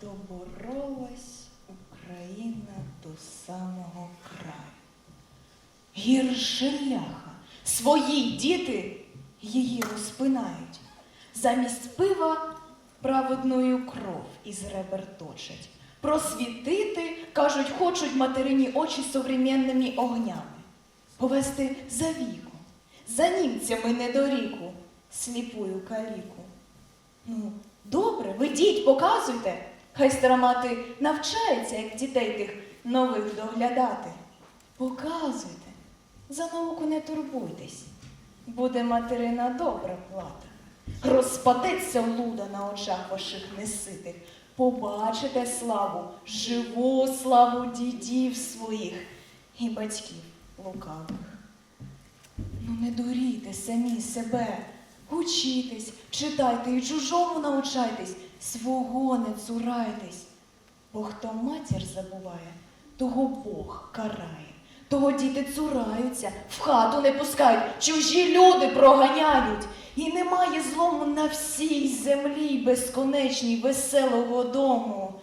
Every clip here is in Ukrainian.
доборолась Україна до самого краю. Гірше ляха, свої діти її розпинають. Замість пива праведною кров із ребер точать. Просвітити, кажуть, хочуть материні очі современними огнями. Повести за віку, за німцями недоріку, сліпую каліку. Ну, добре, ведіть, показуйте. Хай стара мати навчається, як дітей тих нових доглядати. Показуйте, за науку не турбуйтесь, буде материна добра плата. Розпадеться луда на очах ваших неситих. Побачите славу, живу славу дідів своїх і батьків лукавих. Ну не дурійте самі себе, учітесь, читайте і чужому научайтесь, свого не цурайтесь. Бо хто матір забуває, того Бог карає, того діти цураються, в хату не пускають, чужі люди проганяють. І немає злому на всій землі безконечній веселого дому.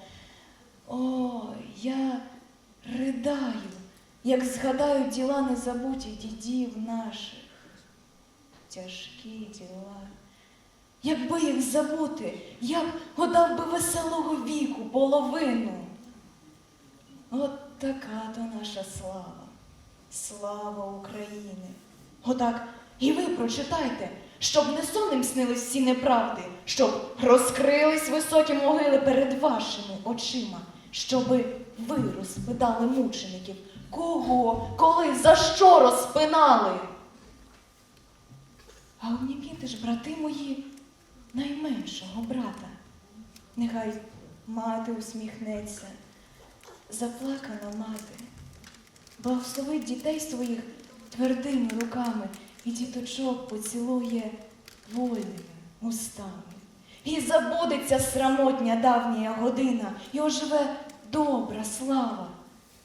О, я ридаю, як згадаю діла незабуті дідів наших. Тяжкі діла. Якби їх забути, я б отдав би веселого віку половину. От така то наша слава, слава України. Отак і ви прочитайте, щоб не сонним снились всі неправди, щоб розкрились високі могили перед вашими очима, щоби ви розпитали мучеників, кого, коли, за що розпинали. А обніміте ж, брати мої, найменшого брата. Нехай мати усміхнеться, заплакана мати, благословить дітей своїх твердими руками і діточок поцілує вольними устами. І забудеться срамотня давня година, і оживе добра слава,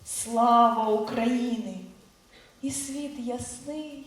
слава України. І світ ясний,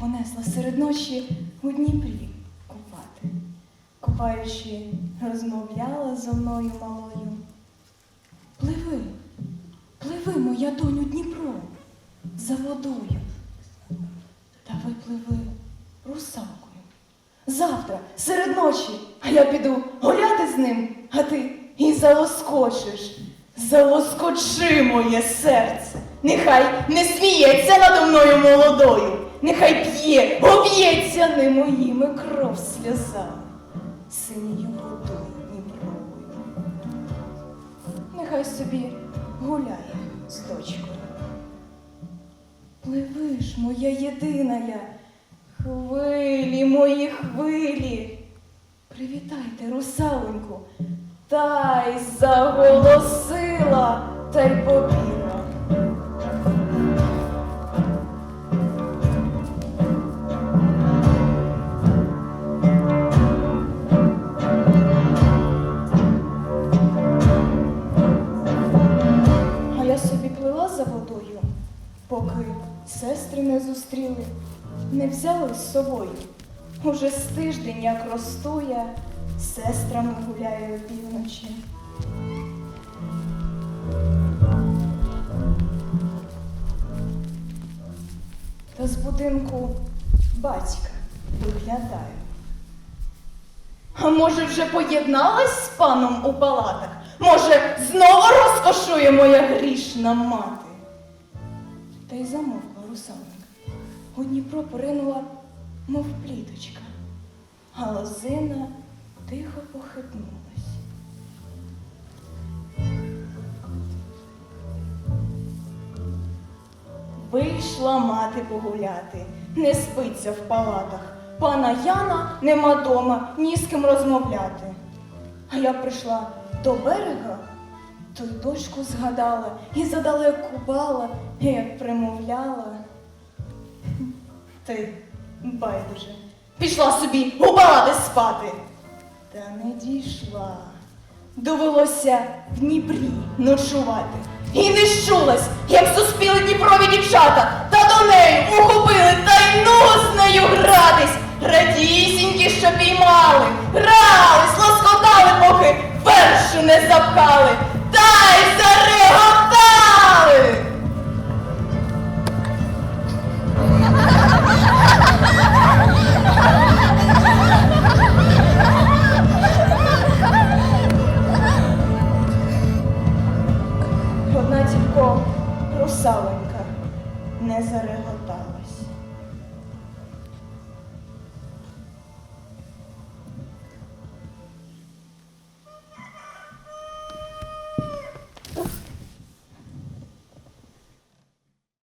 Понесла серед ночі у Дніпрі купати. Купаючи, розмовляла зо мною малою. Пливи, пливи, моя доню Дніпро, за водою. Та випливи русалкою. Завтра, серед ночі, а я піду гуляти з ним, а ти і залоскочиш. Залоскочи моє серце. Нехай не сміється надо мною молодою, нехай п'є, об'ється не моїми кров сльозами, синію водою Дніпровою. Нехай собі гуляє з дочкою. Пливи ж, моя єдина я, хвилі, мої хвилі. Привітайте, русалоньку, та й заголосила, та й побігла. Водою, поки сестри не зустріли, не взяли з собою. Уже з тиждень, як росту я, сестрами гуляю опівночі. Та з будинку батька виглядаю. А може, вже поєдналась з паном у палатах? Може, знову розкошує моя грішна мати? Та й замовкла русалонька. У Дніпро поринула мов пліточка, а лозина тихо похитнулась. Вийшла мати погуляти, не спиться в палатах. Пана Яна нема дома, ні з ким розмовляти. А я прийшла до берега, то дочку згадала і задалеку бала, як примовляла. Ти байдуже, пішла собі у палати спати. Та не дійшла. Довелося в Дніпрі ночувати. І не щулась, як суспіли Дніпрові дівчата, та до неї ухопили та й ну з нею гратись. Радісінькі, що піймали, грались, лоскотали, поки вершу не запхали,